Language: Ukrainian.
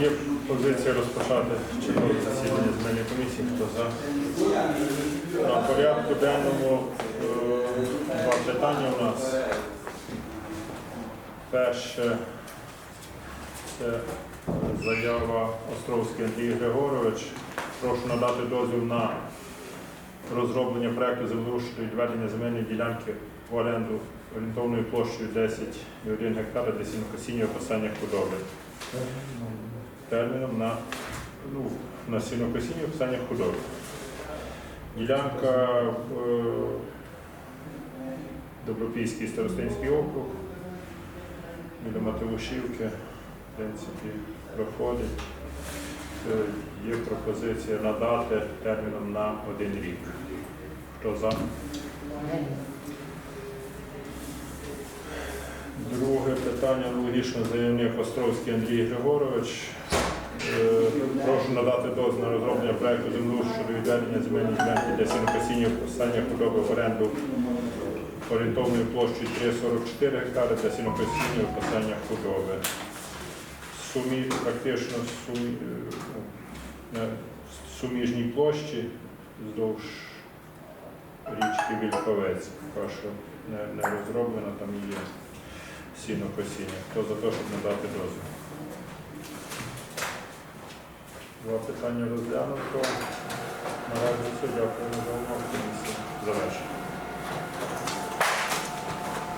Є позиція розпочати чергове засідання земельної комісії. Хто за? На порядку денному е, два питання у нас. Перше це заява Островський Андрій Григорович. Прошу надати дозвіл на розроблення проекту землеустрою і відведення земельної ділянки в оренду орієнтовною площею 10,1 гектара для сінокосіння описання худоби. Терміном на, ну, на сінокосіння описання худоби. Ділянка е, Добропільський старостинський округ, біля Мативушівки, в принципі, проходить. Е, Є пропозиція надати терміном на один рік. Хто за? Друге питання аналогічно заявник Островський Андрій Григорович. Е, Прошу надати дозвіл на розроблення проекту землеустрою щодо відведення земельної ділянки для сінокосіння посання худоби в оренду орієнтовною площею 3,44 гектари для сінокосіння і худоби. Сумі практично сумі, е, ну, на суміжній площі вздовж річки Вільковець. Поки що не, не розроблено, там є сінокосіння. Хто за те, щоб надати дозвіл? Два питання розглянуто. Наразі все. Дякую за увагу. Комісія завершена.